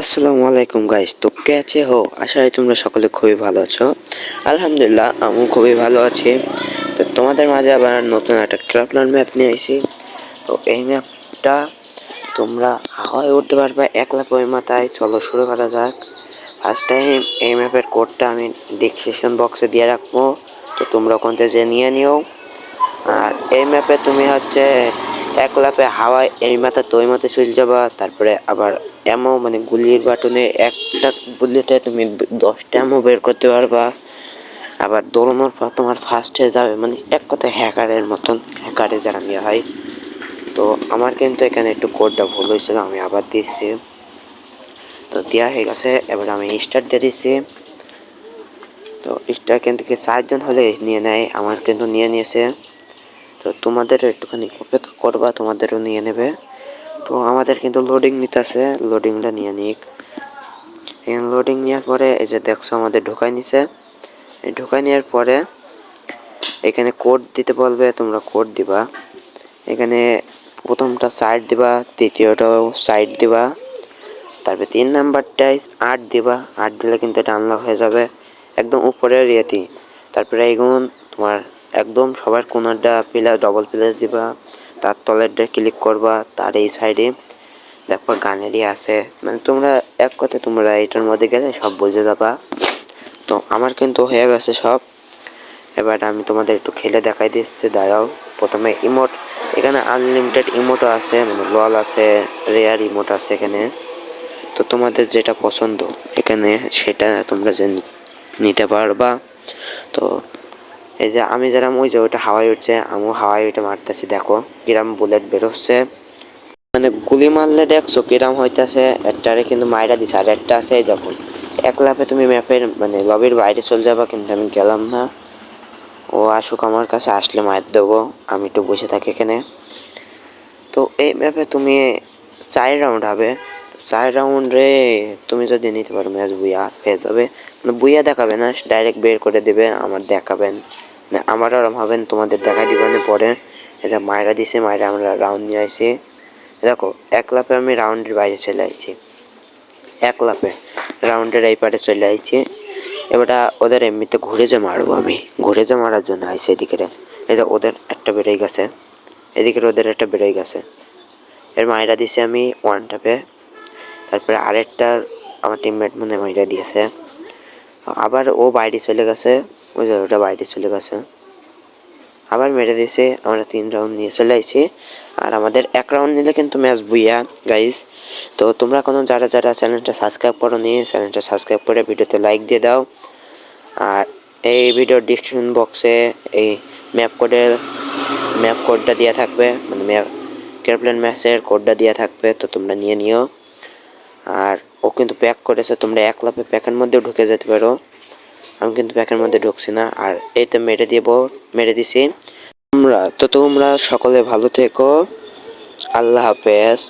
আসসালামু আলাইকুম গাইস তো কে আছে? হো, আশা করি তোমরা সকলে খুবই ভালো আছো। আলহামদুলিল্লাহ, আমিও খুবই ভালো আছি। তো তোমাদের মাঝে আবার নতুন একটা ক্রাফলার ম্যাপ নিয়ে এসেছি তো এই ম্যাপটা তোমরা হাওয়ায় উঠতে পারবে একলা পয় মাথায় চলো শুরু করা যাক। ফার্স্ট টাইম এই ম্যাপের কোডটা আমি ডিসক্রিপশন বক্সে দিয়ে রাখব। তো তোমরা ওখান থেকে নিয়ে নিও। আর এই ম্যাপে তুমি হচ্ছে এক লাপে হাওয়ায় এই মাথা তো মাথায় চলে যাবা, তারপরে আবার এমও মানে গুলির বাটনে একটা বুলেটে তুমি দশটা এমও বের করতে পারবা। আবার দৌড়ানোর পর তোমার ফার্স্ট যাবে মানে এক কথায় হ্যাকারের মতন, হ্যাকারে যারা নিয়ে হয়। তো আমার কিন্তু এখানে একটু কোডটা ভুল হয়েছিল আমি আবার দিচ্ছি। তো দেওয়া হয়ে গেছে, এবার আমি স্টার্ট দিয়ে দিচ্ছি। তো স্টার কিন্তু চারজন হলে নিয়ে নেয়, আমার কিন্তু নিয়ে নিয়েছে। তো তোমাদের একটুখানি অপেক্ষা করবা, তোমাদেরও নিয়ে নেবে। তো আমাদের কিন্তু লোডিং নিতেছে লোডিংটা নিয়ে নিক। লোডিং নেওয়ার পরে এই যে দেখছ আমাদের ঢোকাই নিছে। এই ঢোকাই নেওয়ার পরে এখানে কোড দিতে বলবে, তোমরা কোড দিবা। এখানে প্রথমটা সাইড দিবা দ্বিতীয়টাও সাইড দিবা। তারপরে তিন নাম্বারটায় আট দিবা। আট দিলে কিন্তু এটা আনলক হয়ে যাবে, একদম উপরের ইয়েতি। তারপরে এগুন তোমার একদম সবার কোনারটা প্লাস ডবল প্লাস দিবা, তার তলেরটা ক্লিক করবা, তার এই সাইডে দেখো গানেরই আছে। মানে তোমরা এক কথায় তোমরা এটার মধ্যে গেলে সব বুঝে যাবা। তো আমার কিন্তু হয়ে গেছে সব। এবার আমি তোমাদের একটু খেলে দেখাই দিচ্ছি, দাঁড়াও। প্রথমে ইমোট এখানে আনলিমিটেড ইমোটও আছে মানে লল আছে রেয়ার ইমোট আছে এখানে। তো তোমাদের যেটা পছন্দ, এখানে সেটা তোমরা যে নিতে পারবা। তো এই যে আমি যেরকম ওই যে ওইটা হাওয়াই উঠছে, আমিও হাওয়াই উঠে মারতেছি, দেখো কিরাম বুলেট বেরোচ্ছে মানে গুলি মারলে দেখছ কিরাম হইতাছে, একটারে কিন্তু মাইরা দিছে, আর একটা আছে যখন। এক লাফে তুমি ম্যাপের মানে লবির বাইরে চলে যাবা, কিন্তু আমি গেলাম না। ও আসুক আমার কাছে, আসলে মায়ের দেবো, আমি একটু বসে থাকি এখানে। তো এই ম্যাপে তুমি চার রাউন্ড হবে। চার রাউন্ডে তুমি যদি নিতে পারো ম্যাচ বুইয়া হয়ে যাবে। মানে বুইয়া দেখাবে না ডাইরেক্ট বের করে দেবে, আমার দেখাবেন। না, আমার আরাম হবেন তোমাদের দেখাই দিবেন পরে এটা মায়েরা দিছে, মায়েরা আমরা রাউন্ড নিয়ে আসি দেখো, এক লাফে আমি রাউন্ডের বাইরে চলে আসছি এক লাফে রাউন্ডের এই পারে চলে আসছি এবার ওদের এমনিতে ঘুরে যে মারবো আমি। ঘুরে যে মারার জন্য আইসি এদিকে এটা ওদের একটা বেড়েই গেছে। এদিকে ওদের একটা বেড়েই গেছে। এর মায়েরা দিছে আমি ওয়ান টাপে তারপরে আরেকটার আমার টিমমেট মনে মাইরা দিয়েছে। আবার ও বাইরে চলে গেছে। ওই যে ওটা বাইরে চলে গেছে। আবার মেরে দিয়েছে, আমরা তিন রাউন্ড নিয়ে চলে আসছি আর আমাদের এক রাউন্ড নিলে কিন্তু ম্যাচ বুইয়া গাইস তো তোমরা কোনো যারা যারা চ্যানেলটা সাবস্ক্রাইব করো নি চ্যানেলটা সাবস্ক্রাইব করে ভিডিওতে লাইক দিয়ে দাও। আর এই ভিডিওর ডিসক্রিপশন বক্সে এই ম্যাপ কোডের ম্যাপ কোডটা দেওয়া থাকবে। মানে ম্যাপ কেয়ারপ্লেন ম্যাচের কোডটা দেওয়া থাকবে, তো তোমরা নিয়ে নিও। আর ও কিন্তু প্যাক করেছে, তোমরা এক লাফে প্যাকের মধ্যেও ঢুকে যেতে পারো। আমি কিন্তু ব্যাকের মধ্যে ঢুকছি না। আর এই তো মেরে দিব, মেরে দিছি। আমরা তো তোমরা সকলে ভালো থেকো। আল্লাহ হাফেজ।